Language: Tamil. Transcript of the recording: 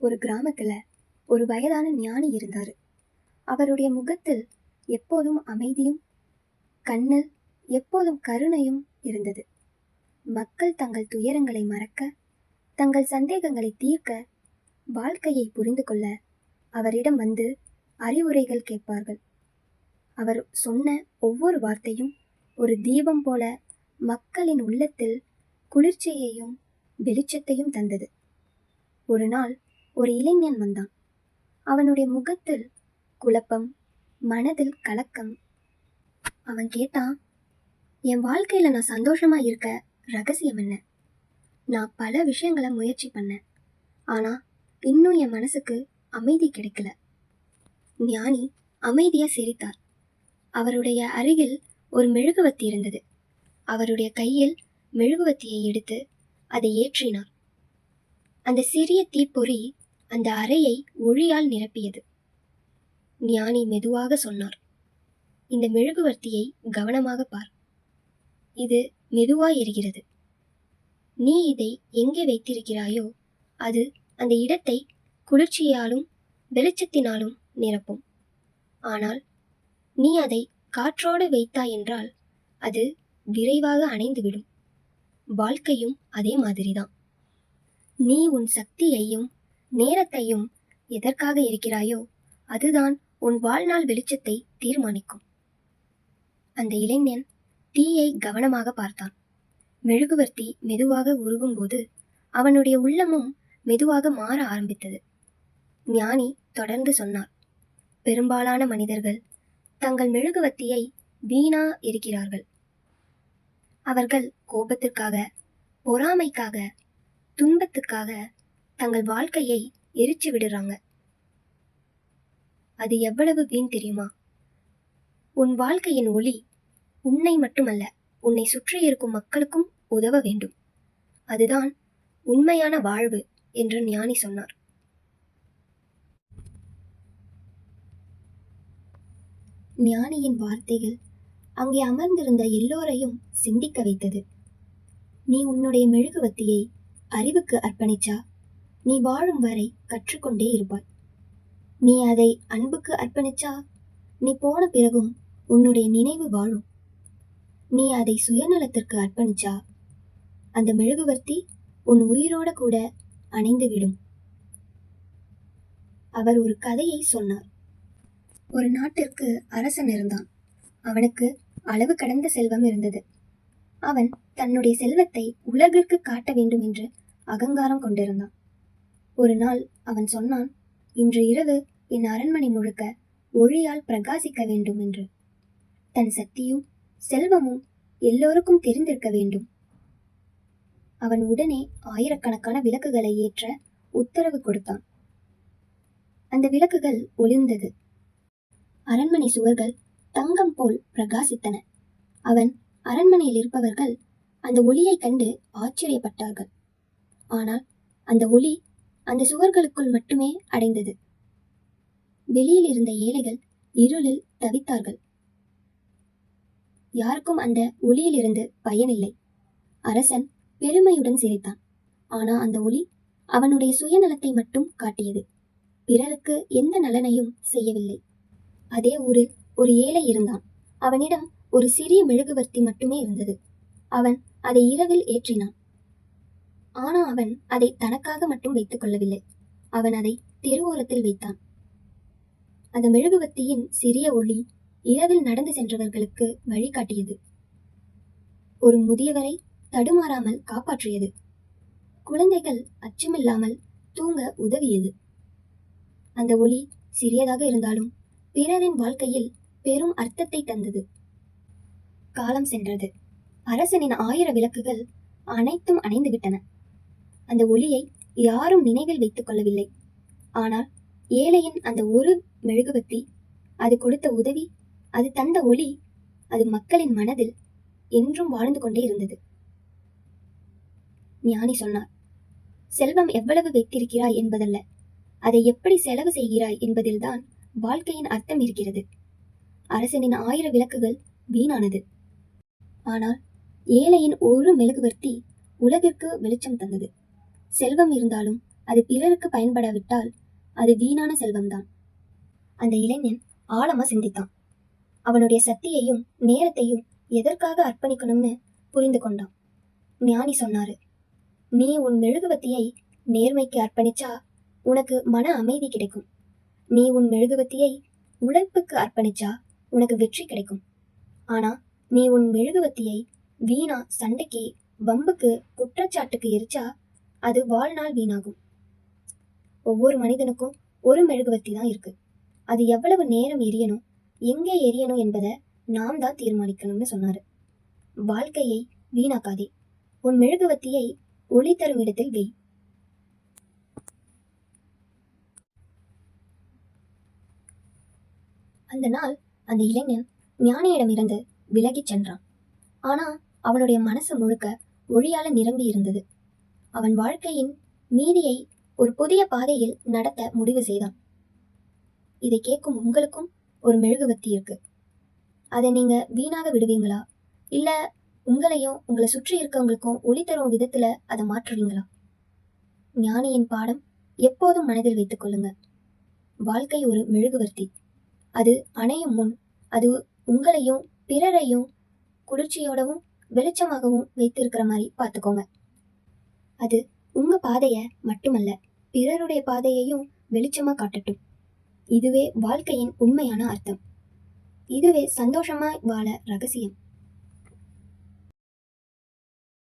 ஒரு கிராமத்தில் ஒரு வயதான ஞானி இருந்தார். அவருடைய முகத்தில் எப்போதும் அமைதியும் கண்ணில் எப்போதும் கருணையும் இருந்தது. மக்கள் தங்கள் துயரங்களை மறக்க தங்கள் சந்தேகங்களை தீர்க்க வாழ்க்கையை புரிந்து கொள்ள அவரிடம் வந்து அறிவுரைகள் கேட்பார்கள். அவர் சொன்ன ஒவ்வொரு வார்த்தையும் ஒரு தீபம் போல மக்களின் உள்ளத்தில் குளிர்ச்சியையும் வெளிச்சத்தையும் தந்தது. ஒரு நாள் ஒரு இளைஞன் வந்தான். அவனுடைய முகத்தில் குழப்பம் மனதில் கலக்கம். அவன் கேட்டான் என் வாழ்க்கையில் நான் சந்தோஷமாக இருக்க ரகசியம் என்ன? நான் பல விஷயங்களை முயற்சி பண்ணேன். ஆனால் இன்னும் என் மனசுக்கு அமைதி கிடைக்கல. ஞானி அமைதியாக சிரித்தார் அவருடைய அருகில் ஒரு மெழுகுவத்தி இருந்தது. அவருடைய கையில் மெழுகுவத்தியை எடுத்து அதை ஏற்றினார் அந்த சிறிய தீப்பொறி அந்த அறையை ஒளியால் நிரப்பியது. ஞானி மெதுவாக சொன்னார் இந்த மெழுகுவர்த்தியை கவனமாக பார். இது மெதுவாய் எரிகிறது. நீ இதை எங்கே வைத்திருக்கிறாயோ அது அந்த இடத்தை குளிர்ச்சியாலும் வெளிச்சத்தினாலும் நிரப்பும். ஆனால் நீ அதை காற்றோடு வைத்தாய் என்றால் அது விரைவாக அணைந்துவிடும். வாழ்க்கையும் அதே மாதிரிதான். நீ உன் சக்தியையும் நேரத்தையும் எதற்காக இருக்கிறாயோ அதுதான் உன் வாழ்நாள் வெளிச்சத்தை தீர்மானிக்கும். அந்த இளைஞன் தீயை கவனமாக பார்த்தான். மெழுகுவர்த்தி மெதுவாக உருகும்போது அவனுடைய உள்ளமும் மெதுவாக மாற ஆரம்பித்தது. ஞானி தொடர்ந்து சொன்னார் பெரும்பாலான மனிதர்கள் தங்கள் மெழுகுவர்த்தியை வீணா இருக்கிறார்கள் அவர்கள் கோபத்திற்காக பொறாமைக்காக துன்பத்துக்காக தங்கள் வாழ்க்கையை எரிச்சு விடுறாங்க. அது எவ்வளவு வீண் தெரியுமா? உன் வாழ்க்கையின் ஒளி உன்னை மட்டுமல்ல உன்னை சுற்றி இருக்கும் மக்களுக்கும் உதவ வேண்டும். அதுதான் உண்மையான வாழ்வு என்று ஞானி சொன்னார். ஞானியின் வார்த்தைகள் அங்கே அமர்ந்திருந்த எல்லோரையும் சிந்திக்க வைத்தது. நீ உன்னுடைய மெழுகுவத்தியை அறிவுக்கு அர்ப்பணிச்சா? நீ வாழும் வரை கற்றுக்கொண்டே இருப்பாய். நீ அதை அன்புக்கு அர்ப்பணிச்சா நீ போன பிறகும் உன்னுடைய நினைவு வாழும். நீ அதை சுயநலத்திற்கு அர்ப்பணிச்சா அந்த மெழுகுவர்த்தி உன் உயிரோட கூட அணைந்துவிடும். அவர் ஒரு கதையை சொன்னார். ஒரு நாட்டிற்கு அரசன் இருந்தான். அவனுக்கு அளவு கடந்த செல்வம் இருந்தது. அவன் தன்னுடைய செல்வத்தை உலகிற்கு காட்ட வேண்டும் என்று அகங்காரம் கொண்டிருந்தான். ஒரு நாள் அவன் சொன்னான் இன்று இரவு என் அரண்மனை முழுக்க ஒளியால் பிரகாசிக்க வேண்டும் என்று. தன் சக்தியும் செல்வமும் எல்லோருக்கும் தெரிந்திருக்க வேண்டும். அவன் உடனே ஆயிரக்கணக்கான விளக்குகளை ஏற்ற உத்தரவு கொடுத்தான். அந்த விளக்குகள் ஒளிர்ந்தது. அரண்மனை சுவர்கள் தங்கம் போல் பிரகாசித்தன. அவன் அரண்மனையில் இருப்பவர்கள் அந்த ஒளியைக் கண்டு ஆச்சரியப்பட்டார்கள். ஆனால் அந்த ஒளி அந்த சுவர்களுக்குள் மட்டுமே அடைந்தது. வெளியில் இருந்த ஏழைகள் இருளில் தவித்தார்கள். யாருக்கும் அந்த ஒளியிலிருந்து பயனில்லை. அரசன் பெருமையுடன் சிரித்தான். ஆனா அந்த ஒளி அவனுடைய சுயநலத்தை மட்டும் காட்டியது. பிறருக்கு எந்த நலனையும் செய்யவில்லை. அதே ஊரில் ஒரு ஏழை இருந்தான். அவனிடம் ஒரு சிறிய மெழுகுவர்த்தி மட்டுமே இருந்தது. அவன் அதை இரவில் ஏற்றினான். ஆனா அவன் அதை தனக்காக மட்டும் வைத்துக் கொள்ளவில்லை. அவன் அதை தெருவோரத்தில் வைத்தான். அந்த மெழுகுவர்த்தியின் சிறிய ஒளி இரவில் நடந்து சென்றவர்களுக்கு வழிகாட்டியது. ஒரு முதியவரை தடுமாறாமல் காப்பாற்றியது. குழந்தைகள் அச்சமில்லாமல் தூங்க உதவியது. அந்த ஒளி சிறியதாக இருந்தாலும் பிறரின் வாழ்க்கையில் பெரும் அர்த்தத்தை தந்தது. காலம் சென்றது. அரசனின் ஆயிர விளக்குகள் அனைத்தும் அணைந்துவிட்டன. அந்த ஒளியை யாரும் நினைவில் வைத்துக் கொள்ளவில்லை. ஆனால் ஏழையின் அந்த ஒரு மெழுகுவத்தி அது கொடுத்த உதவி அது தந்த ஒளி அது மக்களின் மனதில் என்றும் வாழ்ந்து கொண்டே இருந்தது. ஞானி சொன்னார் செல்வம் எவ்வளவு வைத்திருக்கிறாய் என்பதல்ல. அதை எப்படி செலவு செய்கிறாய் என்பதில்தான் வாழ்க்கையின் அர்த்தம் இருக்கிறது. அரசனின் ஆயிர விளக்குகள் வீணானது. ஆனால் ஏழையின் ஒரு மெழுகுவர்த்தி உலகிற்கு வெளிச்சம் தந்தது. செல்வம் இருந்தாலும் அது பிறருக்கு பயன்படாவிட்டால் அது வீணான செல்வம்தான். அந்த இளைஞன் ஆழமா சிந்தித்தான். அவனுடைய சக்தியையும் நேரத்தையும் எதற்காக அர்ப்பணிக்கணும்னு புரிந்து கொண்டான். ஞானி சொன்னாரு நீ உன் மெழுகுவத்தியை நேர்மைக்கு அர்ப்பணிச்சா உனக்கு மன அமைதி கிடைக்கும். நீ உன் மெழுகுவத்தியை உழைப்புக்கு அர்ப்பணிச்சா உனக்கு வெற்றி கிடைக்கும். ஆனா நீ உன் மெழுகுவத்தியை வீணா சண்டைக்கு வம்புக்கு குற்றச்சாட்டுக்கு எரிச்சா அது வாழ்நாள் வீணாகும். ஒவ்வொரு மனிதனுக்கும் ஒரு மெழுகுவர்த்தி தான் இருக்கு. அது எவ்வளவு நேரம் எரியணும் எங்கே எரியணும் என்பதை நாம் தான் தீர்மானிக்கணும்னு சொன்னாரு. வாழ்க்கையை வீணாக்காதே. உன் மெழுகுவத்தியை ஒளி தரும் இடத்தில் வை. அந்த நாள் அந்த இளைஞன் ஞானியிடமிருந்து விலகிச் சென்றான். ஆனா அவனுடைய மனசு முழுக்க ஒளியால நிரம்பி இருந்தது அவன் வாழ்க்கையின் மீதியை ஒரு புதிய பாதையில் நடத்த முடிவு செய்தான். இதை கேட்கும் உங்களுக்கும் ஒரு மெழுகுவத்தி இருக்கு. அதை நீங்க வீணாக விடுவீங்களா? இல்ல உங்களையும் உங்களை சுற்றி இருக்கவங்களுக்கும் ஒளி தரும் விதத்துல அதை மாற்றுவீங்களா? ஞானியின் பாடம் எப்போதும் மனதில் வைத்துக் கொள்ளுங்க. வாழ்க்கை ஒரு மெழுகுவர்த்தி அது அணையும் முன் அது உங்களையும் பிறரையும் குளிர்ச்சியோடவும் வெளிச்சமாகவும் வைத்திருக்கிற மாதிரி பார்த்துக்கோங்க. அது உங்க பாதைய மட்டுமல்ல பிறருடைய பாதையையும் வெளிச்சமா காட்டட்டும். இதுவே வாழ்க்கையின் உண்மையான அர்த்தம். இதுவே சந்தோஷமா வாழ ரகசியம்.